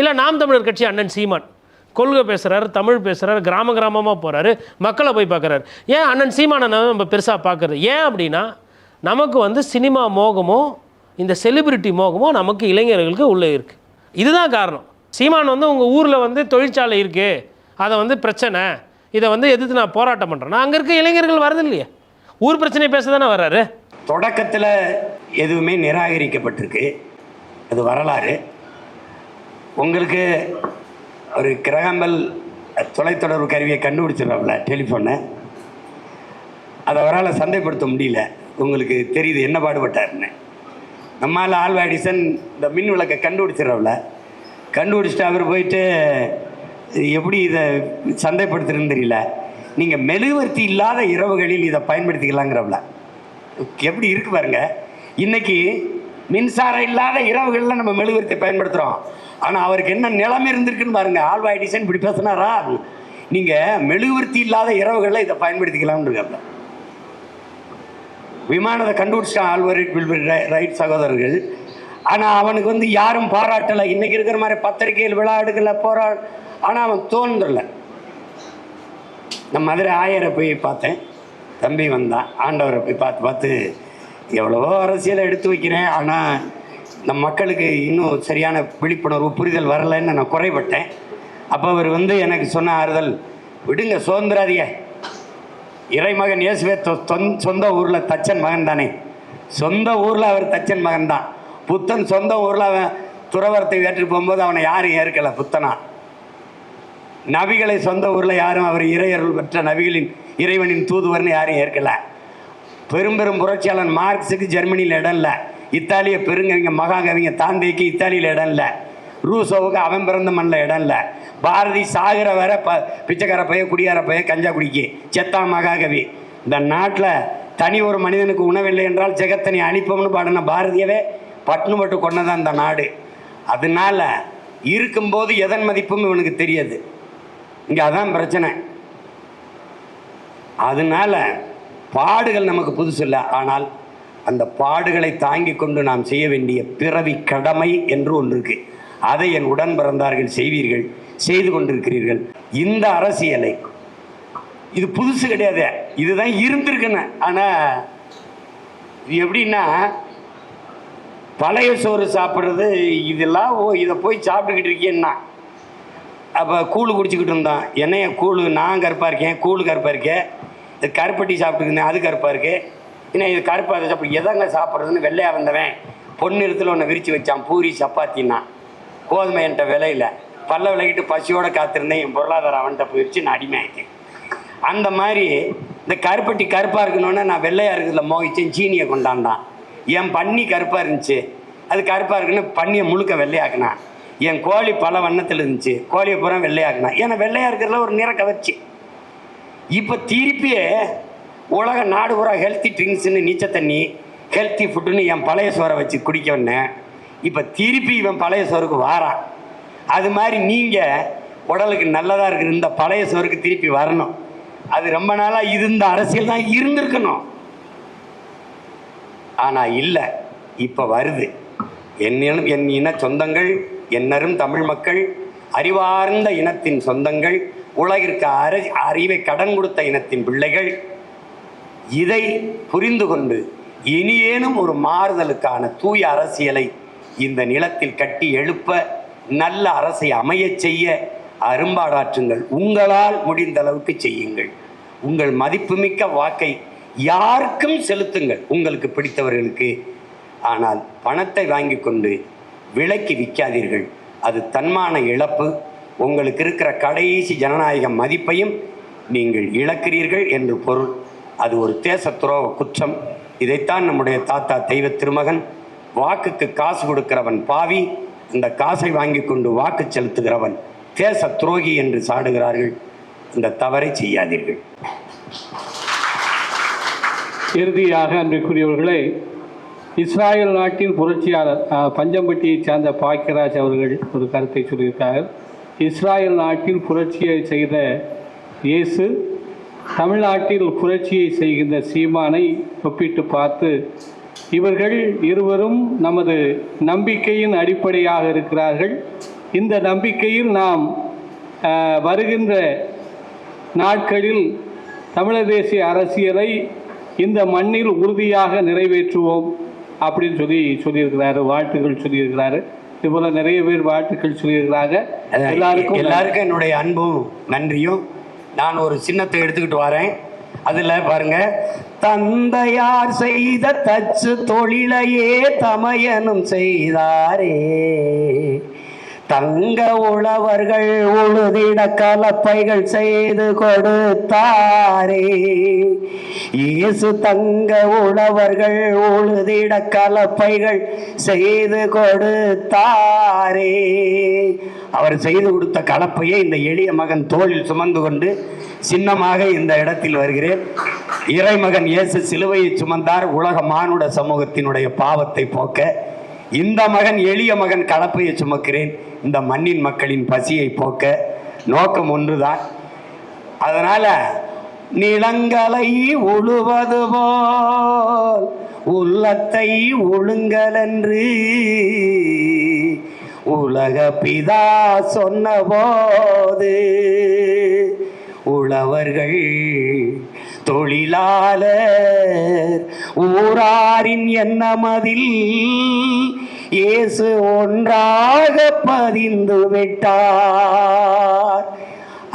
இல்லை நாம் தமிழர் கட்சி அண்ணன் சீமான். கொள்கை பேசுகிறார் தமிழ் பேசுகிறார் கிராம கிராமமாக போகிறாரு மக்களை போய் பார்க்குறாரு ஏன் அண்ணன் சீமானை நம்ம பெருசாக பார்க்குறது ஏன் அப்படின்னா நமக்கு வந்து சினிமா மோகமோ இந்த செலிபிரிட்டி மோகமோ நமக்கு இளைஞர்களுக்கு உள்ளே இருக்குது இதுதான் காரணம். சீமான் வந்து உங்கள் ஊரில் வந்து தொழிற்சாலை இருக்குது அதை வந்து பிரச்சனை. இதை வந்து எதிர்த்து நான் போராட்டம் பண்ணுறேன்னா அங்கே இருக்க இளைஞர்கள் வரது இல்லையே. ஊர் பிரச்சனை பேச தானே வர்றாரு? தொடக்கத்தில் எதுவுமே நிராகரிக்கப்பட்டிருக்கு. அது வரலாறு. உங்களுக்கு ஒரு கிரகம்பல் தொலைத்தொடர்பு கருவியை கண்டுபிடிச்சிடறாப்புல டெலிஃபோனை அதை அவரால் சந்தைப்படுத்த முடியல. உங்களுக்கு தெரியுது என்ன பாடுபட்டாருன்னு. நம்மால் ஆல்வா எடிசன் இந்த மின் விளக்கை கண்டுபிடிச்சிடறாப்புல கண்டுபிடிச்சிட்டு அவர் போயிட்டு எப்படி இதை சந்தைப்படுத்துறதுன்னு தெரியல. நீங்கள் மெழுகுவர்த்தி இல்லாத இரவுகளில் இதை பயன்படுத்திக்கலாங்கிறவள. எப்படி இருக்கு பாருங்க. இன்னைக்கு மின்சாரம் இல்லாத இரவுகளில் நம்ம மெழுகுவர்த்தி பயன்படுத்துகிறோம் ஆனால் அவருக்கு என்ன நிலைமை இருந்திருக்குன்னு பாருங்கள் ஆல்வா எடிசன் இப்படி பேசினாரா? நீங்கள் மெழுகுவர்த்தி இல்லாத இரவுகளில் இதை பயன்படுத்திக்கலாம்னு இருக்காப்ல விமானத்தை கண்டுபிடிச்சிட்டான் ஆல்வர் ரைட் சகோதரர்கள். ஆனால் அவனுக்கு வந்து யாரும் பாராட்டலை. இன்னைக்கு இருக்கிற மாதிரி பத்திரிகையில் விளையாடுகளை போரா ஆனால் அவன் தோன்றல. நான் மதுரை ஆயரை போய் பார்த்தேன். தம்பி வந்தான். ஆண்டவரை போய் பார்த்து பார்த்து எவ்வளவோ அரசியலை எடுத்து வைக்கிறேன் ஆனால் நம் மக்களுக்கு இன்னும் சரியான விழிப்புணர்வு புரிதல் வரலைன்னு நான் குறைபட்டேன். அப்போ அவர் வந்து எனக்கு சொன்ன ஆறுதல் விடுங்க சுதந்திராதிய இறைமகன் இயேசுவே தொ- சொந்த ஊரில் தச்சன் மகன் தானே? சொந்த ஊரில் அவர் தச்சன் மகன் தான். புத்தன் சொந்த ஊரில் அவன் துறவரத்தை ஏற்று போகும்போது அவனை யாரும் ஏற்கலை புத்தனா. நபிகளை சொந்த ஊரில் யாரும் அவர் இறையருள் பெற்ற நபிகளின் இறைவனின் தூதுவர்னு யாரும் ஏற்கலை. பெரும் பெரும் புரட்சியாளன் மார்க்ஸுக்கு ஜெர்மனியில் இடம் இல்லை. இத்தாலிய பெருங்கவிங்க மகாகவிங்க தாந்தேக்கு இத்தாலியில் இடம் இல்லை. ரூசோவுக்கு அவன் பிறந்த மண்ணில் இடம் இல்லை. பாரதி சாகிற வர ப பிச்சைக்கார பைய குடியார பைய கஞ்சா குடிக்கு. செத்தா மகாகவி. இந்த நாட்டில் தனி ஒரு மனிதனுக்கு உணவில்லை என்றால் ஜெகத்தனி அனுப்பம்னு பாடின பாரதியவே பட்டுனு பட்டு கொண்டதான் இந்த நாடு. அதனால இருக்கும்போது எதன் மதிப்பும் இவனுக்கு தெரியாது. இங்கே அதான் பிரச்சனை. அதனால் பாடுகள் நமக்கு புதுசு இல்லை. ஆனால் அந்த பாடுகளை தாங்கி கொண்டு நாம் செய்ய வேண்டிய பிறவி கடமை என்று ஒன்று இருக்கு. அதை என் உடன் பிறந்தார்கள் செய்வீர்கள் செய்து கொண்டிருக்கிறீர்கள். இந்த அரசியலை இது புதுசு கிடையாது. இதுதான் இருந்திருக்குன்னு. ஆனால் இது எப்படின்னா பழைய சோறு சாப்பிட்றது இதெல்லாம் ஓ இதை போய் சாப்பிட்டுக்கிட்டு இருக்கேன்னா. அப்போ கூழ் குடிச்சிக்கிட்டு இருந்தோம் என்னைய கூழ் நான் கருப்பாக இருக்கேன் கூழ் கருப்பாக இருக்கேன் இது கருப்பட்டி சாப்பிட்டுருந்தேன் அது கருப்பாக இருக்குது ஏன்னா இது கருப்பாக அதை அப்போ எதங்க சாப்பிட்றதுன்னு வெள்ளையாக வந்தவன் பொன்னிறத்தில் ஒன்று விரித்து வச்சான் பூரி சப்பாத்தின்னா. கோதுமை என்கிட்ட விலையில் பல்ல விலகிட்டு பசியோடு காத்திருந்தேன் என் பொருளாதாரம் அவன்கிட்ட போயிடுச்சு நான் அடிமையாக்கேன் அந்த மாதிரி இந்த கருப்பட்டி கருப்பாக இருக்கணுன்னு நான் வெள்ளையாக இருக்கிறதுல மோகிச்சேன் சீனியை கொண்டாந்தான். என் பன்னி கருப்பாக இருந்துச்சு. அது கருப்பாக இருக்குன்னு பன்னியை முழுக்க வெள்ளையாக்குனான். என் கோழி பல வண்ணத்தில் இருந்துச்சு. கோழியை பூரா வெள்ளையாக்குனான். ஏன்னா வெள்ளையாக இருக்கிறதுல ஒரு நிற கவர்ச்சி. இப்போ திருப்பியே உலக நாடு பூரா ஹெல்த்தி ட்ரிங்க்ஸ்னு நீச்ச தண்ணி ஹெல்த்தி ஃபுட்டுன்னு என் பழைய சோறை வச்சு குடிக்க வந்தேன். இப்போ திருப்பி இவன் பழைய சோறுக்கு வாரான். அது மாதிரி நீங்கள் உடலுக்கு நல்லதாக இருக்கிற இந்த பழைய சோறுக்கு திருப்பி வரணும். அது ரொம்ப நாளாக இருந்த அரசியல் தான் இருந்திருக்கணும். ஆனால் இல்லை இப்போ வருது. என்னும் என் இன சொந்தங்கள் என்னரும் தமிழ் மக்கள் அறிவார்ந்த இனத்தின் சொந்தங்கள் உலகிற்கு அறி அறிவை கடன் கொடுத்த இனத்தின் பிள்ளைகள் இதை புரிந்து கொண்டு இனியேனும் ஒரு மாறுதலுக்கான தூய அரசியலை இந்த நிலத்தில் கட்டி எழுப்ப நல்ல அரசை அமையச் செய்ய அரும்பாடாற்றுங்கள். உங்களால் முடிந்த அளவுக்கு செய்யுங்கள். உங்கள் மதிப்புமிக்க வாக்கை யாருக்கும் செலுத்துங்கள். உங்களுக்கு பிடித்தவர்களுக்கு. ஆனால் பணத்தை வாங்கி கொண்டு விலைக்கு விற்காதீர்கள். அது தன்மான இழப்பு. உங்களுக்கு இருக்கிற கடைசி ஜனநாயக மதிப்பையும் நீங்கள் இழக்கிறீர்கள் என்று பொருள். அது ஒரு தேச துரோக குற்றம். இதைத்தான் நம்முடைய தாத்தா தெய்வ திருமகன் வாக்குக்கு காசு கொடுக்கிறவன் பாவி இந்த காசை வாங்கி கொண்டு வாக்கு செலுத்துகிறவன் தேச துரோகி என்று சாடுகிறார்கள். இந்த தவறை செய்யாதீர்கள். இறுதியாக அன்றைக்குரியவர்களே இஸ்ராயல் நாட்டின் புரட்சியாளர் பஞ்சம்பட்டியைச் சேர்ந்த பாக்கியராஜ் அவர்கள் ஒரு கருத்தை சொல்லியிருக்கார். இஸ்ராயல் நாட்டில் புரட்சியை செய்த இயேசு தமிழ்நாட்டில் புரட்சியை செய்கின்ற சீமானை ஒப்பிட்டு பார்த்து இவர்கள் இருவரும் நமது நம்பிக்கையின் அடிப்படையாக இருக்கிறார்கள். இந்த நம்பிக்கையில் நாம் வருகின்ற நாட்களில் தமிழர் தேசிய அரசியலை இந்த மண்ணில் உறுதியாக நிறைவேற்றுவோம். அப்படின்னு சொல்லி சொல்லியிருக்கிறாரு வாழ்த்துக்கள் சொல்லியிருக்கிறாரு. இதுபோல நிறைய பேர் வாழ்த்துக்கள் சொல்லியிருக்கிறாங்க. எல்லாருக்கும். எல்லாருக்கும் என்னுடைய அன்பும் நன்றியும். நான் ஒரு சின்னத்தை எடுத்துக்கிட்டு வரேன். அதுல பாருங்க தந்தையார் செய்த தச்சு தொழிலையே தமையனும் செய்தாரே. தங்க உழவர்கள் உழுதிட கலப்பைகள் செய்து கொடுத்தாரே. இயேசு தங்க உழவர்கள் உழுதிட கலப்பைகள் செய்து கொடுத்தாரே. அவர் செய்து கொடுத்த கலப்பையை இந்த எளிய மகன் தோளில் சுமந்து கொண்டு சின்னமாக இந்த இடத்தில் வருகிறேன். இறைமகன் இயேசு சிலுவையை சுமந்தார் உலக மானுட சமூகத்தினுடைய பாவத்தை போக்க இந்த மகன் எளிய மகன் கலப்பையை சுமக்கிறேன். இந்த மண்ணின் மக்களின் பசியை போக்க நோக்கம் ஒன்றுதான். அதனால நிலங்களை உழுவது போல் உள்ளத்தை ஒழுங்கலன்று உலக பிதா சொன்னபோது உழவர்கள் தொழிலாளர் ஊராரின் எண்ணமதில் இயேசு ஒன்றாக பதிந்து விட்டார்.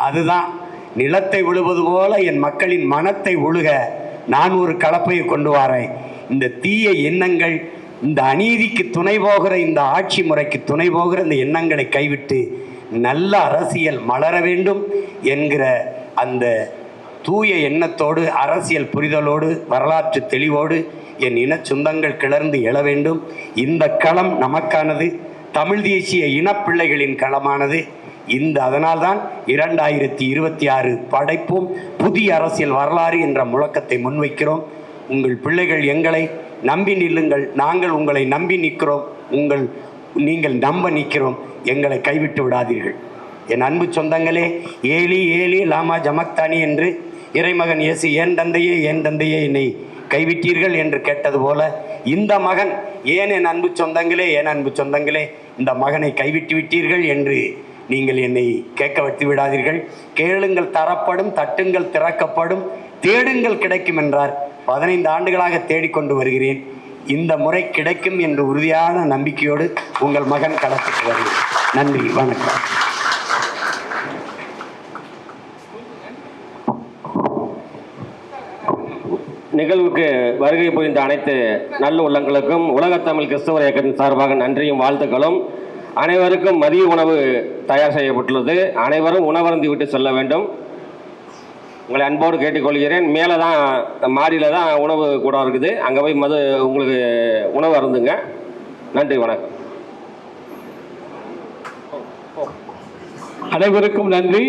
அதுதான் நிலத்தை உழுவது போல என் மக்களின் மனத்தை உழுக. நான் ஒரு கலப்பையை கொண்டு வரேன். இந்த தீய எண்ணங்கள் இந்த அநீதிக்கு துணை போகிற இந்த ஆட்சி முறைக்கு துணை போகிற இந்த எண்ணங்களை கைவிட்டு நல்ல அரசியல் மலர வேண்டும் என்கிற அந்த தூய எண்ணத்தோடு அரசியல் புரிதலோடு வரலாற்று தெளிவோடு என் இன சொந்தங்கள் கிளர்ந்து எழ வேண்டும். இந்த களம் நமக்கானது. தமிழ் தேசிய இனப்பிள்ளைகளின் களமானது. இந்த அதனால்தான் இரண்டாயிரத்தி இருபத்தி ஆறு படைப்போம் புதிய அரசியல் வரலாறு என்ற முழக்கத்தை முன்வைக்கிறோம். உங்கள் பிள்ளைகள் எங்களை நம்பி நில்லுங்கள். நாங்கள் உங்களை நம்பி நிற்கிறோம். உங்கள் நீங்கள் நம்ப நிற்கிறோம். எங்களை கைவிட்டு விடாதீர்கள். என் அன்பு சொந்தங்களே ஏலி ஏலி லாமா ஜமக்தானி என்று இறைமகன் இயேசு ஏன் தந்தையே ஏன் தந்தையே என்னை கைவிட்டீர்கள் என்று கேட்டது போல இந்த மகன் ஏன் என் அன்பு சொந்தங்களே ஏன் அன்பு சொந்தங்களே இந்த மகனை கைவிட்டு விட்டீர்கள் என்று நீங்கள் என்னை கேட்க வைத்து விடாதீர்கள். கேளுங்கள் தரப்படும் தட்டுங்கள் திறக்கப்படும் தேடுங்கள் கிடைக்கும் என்றார். பதினைந்து ஆண்டுகளாக தேடிக்கொண்டு வருகிறேன். இந்த முறை கிடைக்கும் என்று உறுதியான நம்பிக்கையோடு உங்கள் மகன் கடத்திட்டு வருகிறேன். நன்றி வணக்கம். நிகழ்வுக்கு வருகை புரிந்த அனைத்து நல்ல உள்ளங்களுக்கும் உலகத்தமிழ் கிறிஸ்தவ இயக்கத்தின் சார்பாக நன்றியும் வாழ்த்துக்களும். அனைவருக்கும் மதிய உணவு தயார் செய்யப்பட்டுள்ளது. அனைவரும் உணவருந்தி விட்டு செல்ல வேண்டும். உங்களை அன்போடு கேட்டுக்கொள்கிறேன். மேலே தான் மாடியில் தான் உணவு கூடம் இருக்குது. அங்கே போய் மது உங்களுக்கு உணவு அருந்துங்க. நன்றி வணக்கம். அனைவருக்கும் நன்றி.